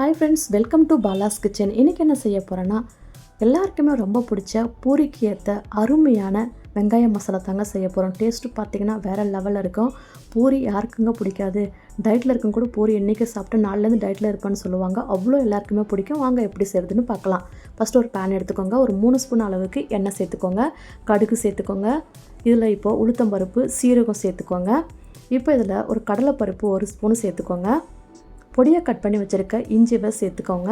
Hi friends welcome to Bala's kitchen இன்றைக்கி என்ன செய்ய போகிறேன்னா எல்லாருக்குமே ரொம்ப பிடிச்ச பூரிக்கு ஏற்ற அருமையான வெங்காய மசாலா தாங்க செய்ய போகிறோம் டேஸ்ட்டு பார்த்தீங்கன்னா வேறு லெவலில் இருக்கும். பூரி யாருக்குங்க பிடிக்காது? டயட்டில் இருக்கும் கூட பூரி என்றைக்கு சாப்பிட்டு நாலுலேருந்து டயட்டில் இருப்பேன்னு சொல்லுவாங்க. அவ்வளோ எல்லாருக்குமே பிடிக்கும். வாங்க எப்படி செய்கிறதுன்னு பார்க்கலாம். ஃபஸ்ட்டு ஒரு பேன் எடுத்துக்கோங்க. ஒரு மூணு ஸ்பூன் அளவுக்கு எண்ணெய் சேர்த்துக்கோங்க. கடுகு சேர்த்துக்கோங்க. இதில் இப்போது உளுத்தம்பருப்பு சீரகம் சேர்த்துக்கோங்க. இப்போ இதில் ஒரு கடலைப்பருப்பு ஒரு ஸ்பூன் சேர்த்துக்கோங்க. பொடியாக கட் பண்ணி வச்சுருக்க இஞ்சிவை சேர்த்துக்கோங்க.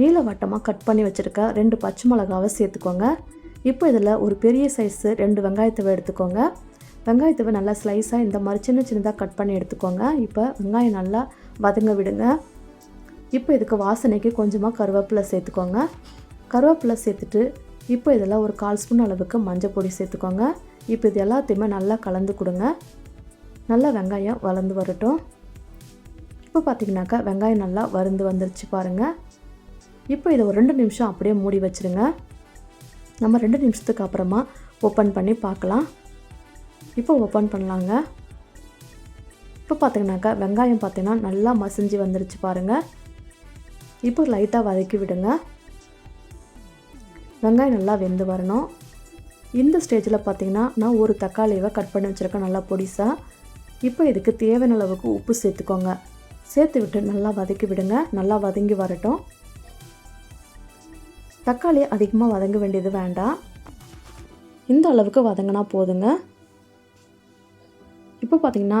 நீல வட்டமாக கட் பண்ணி வச்சுருக்க ரெண்டு பச்சை மிளகாவை சேர்த்துக்கோங்க. இப்போ இதில் ஒரு பெரிய சைஸு ரெண்டு வெங்காயத்தவை எடுத்துக்கோங்க. வெங்காயத்தவை நல்லா ஸ்லைஸாக இந்த மாதிரி சின்ன சின்னதாக கட் பண்ணி எடுத்துக்கோங்க. இப்போ வெங்காயம் நல்லா வதங்க விடுங்க. இப்போ இதுக்கு வாசனைக்கு கொஞ்சமாக கருவேப்பிலை சேர்த்துக்கோங்க. கருவேப்பிலை சேர்த்துட்டு இப்போ இதில் ஒரு கால் ஸ்பூன் அளவுக்கு மஞ்சள் பொடி சேர்த்துக்கோங்க. இப்போ இது எல்லாத்தையுமே நல்லா கலந்து கொடுங்க. நல்லா வெங்காயம் வளர்ந்து வரட்டும். இப்போ பார்த்தீங்கன்னாக்கா வெங்காயம் நல்லா வருந்து வந்துருச்சு பாருங்கள் இப்போ இதை ஒரு ரெண்டு நிமிஷம் அப்படியே மூடி வச்சுருங்க. நம்ம ரெண்டு நிமிஷத்துக்கு அப்புறமா ஓப்பன் பண்ணி பார்க்கலாம். இப்போ ஓப்பன் பண்ணலாங்க. இப்போ பார்த்தீங்கன்னாக்கா வெங்காயம் பார்த்தீங்கன்னா நல்லா மசிஞ்சு வந்துருச்சு பாருங்கள் இப்போ லைட்டாக வதக்கி விடுங்க. வெங்காயம் நல்லா வெந்து வரணும். இந்த ஸ்டேஜில் பார்த்தீங்கன்னா நான் ஒரு தக்காளியை கட் பண்ணி வச்சுருக்கேன் நல்லா பொடிசாக இப்போ இதுக்கு தேவையான அளவுக்கு உப்பு சேர்த்துக்கோங்க. சேர்த்து விட்டு நல்லா வதக்கி விடுங்க. நல்லா வதங்கி வரட்டும். தக்காளி அதிகமாக வதங்க வேண்டியது வேண்டாம். இந்த அளவுக்கு வதங்கினா போதுங்க. இப்போ பார்த்தீங்கன்னா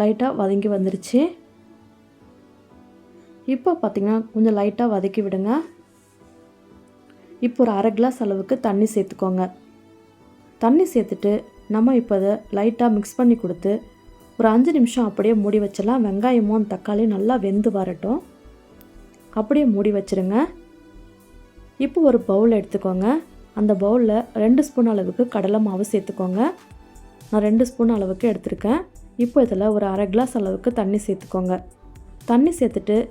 லைட்டாக வதங்கி வந்துருச்சு. இப்போ பார்த்திங்கன்னா கொஞ்சம் லைட்டாக வதக்கி விடுங்க. இப்போ ஒரு அரை கிளாஸ் அளவுக்கு தண்ணி சேர்த்துக்கோங்க. தண்ணி சேர்த்துட்டு நம்ம இப்போ அதை லைட்டாக மிக்ஸ் பண்ணி கொடுத்து ஒரு அஞ்சு நிமிஷம் அப்படியே மூடி வச்சிடலாம். வெங்காயமும் தக்காளியும் நல்லா வெந்து வரட்டும். அப்படியே மூடி வச்சுருங்க. இப்போ ஒரு பவுல் எடுத்துக்கோங்க. அந்த பவுலில் ரெண்டு ஸ்பூன் அளவுக்கு கடலை மாவு சேர்த்துக்கோங்க. நான் ரெண்டு ஸ்பூன் அளவுக்கு எடுத்திருக்கேன். இப்போ இதில் ஒரு அரை கிளாஸ் அளவுக்கு தண்ணி சேர்த்துக்கோங்க. தண்ணி சேர்த்துட்டு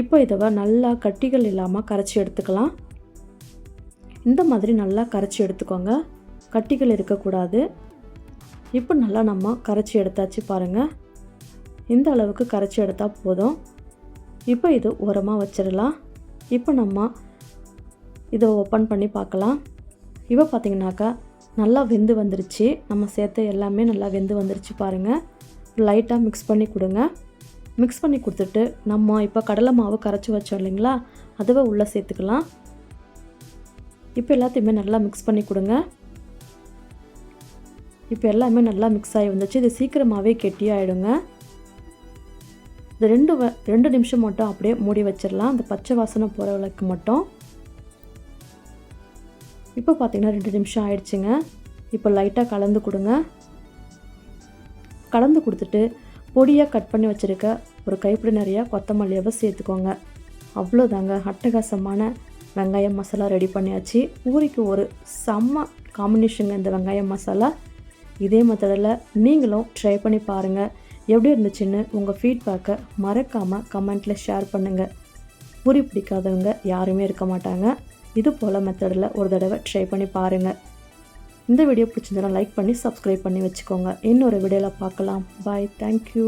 இப்போ இதை நல்லா கட்டிகள் இல்லாமல் கரைச்சி எடுத்துக்கலாம். இந்த மாதிரி நல்லா கரைச்சி எடுத்துக்கோங்க. கட்டிகள் இருக்கக்கூடாது. இப்போ நல்லா நம்ம கரைச்சி எடுத்தாச்சு பாருங்கள் இந்த அளவுக்கு கரைச்சி எடுத்தால் போதும். இப்போ இது உரமாக வச்சிடலாம். இப்போ நம்ம இதை ஓப்பன் பண்ணி பார்க்கலாம். இப்போ பார்த்தீங்கன்னாக்கா நல்லா வெந்து வந்துருச்சு. நம்ம சேர்த்த எல்லாமே நல்லா வெந்து வந்துருச்சு பாருங்கள் லைட்டாக மிக்ஸ் பண்ணி கொடுங்க. மிக்ஸ் பண்ணி கொடுத்துட்டு நம்ம இப்போ கடலை மாவு கரைச்சி வச்சோம் இல்லைங்களா? அதுவே உள்ளே சேர்த்துக்கலாம். இப்போ எல்லாத்தையுமே நல்லா மிக்ஸ் பண்ணி கொடுங்க. இப்போ எல்லாமே நல்லா மிக்ஸ் ஆகி வந்துச்சு. இது சீக்கிரமாகவே கெட்டியாகிடுங்க இந்த ரெண்டு வ ரெண்டு நிமிஷம் மட்டும் அப்படியே மூடி வச்சிடலாம். அந்த பச்சை வாசனை போகிற விளக்கு மட்டும். இப்போ பார்த்திங்கன்னா ரெண்டு நிமிஷம் ஆயிடுச்சுங்க. இப்போ லைட்டாக கலந்து கொடுங்க. கலந்து கொடுத்துட்டு பொடியாக கட் பண்ணி வச்சுருக்க ஒரு கைப்பிடி நிறையா கொத்தமல்லியாவை சேர்த்துக்கோங்க. அவ்வளோதாங்க. அட்டகாசமான வெங்காயம் மசாலா ரெடி பண்ணியாச்சு. ஊரிக்கு ஒரு செம்ம காம்பினேஷனுங்க இந்த வெங்காயம் மசாலா. இதே மெத்தடில் நீங்களும் ட்ரை பண்ணி பாருங்கள் எப்படி இருந்துச்சுன்னு உங்கள் ஃபீட்பேக்கை மறக்காமல் கமெண்ட்டில் ஷேர் பண்ணுங்கள் பூரி பிடிக்காதவங்க யாருமே இருக்க மாட்டாங்க. இது போல் மெத்தடில் ஒரு தடவை ட்ரை பண்ணி பாருங்கள் இந்த வீடியோ பிடிச்சிருந்தா லைக் பண்ணி சப்ஸ்கிரைப் பண்ணி வச்சுக்கோங்க. இன்னொரு வீடியோவில் பார்க்கலாம். Bye thank you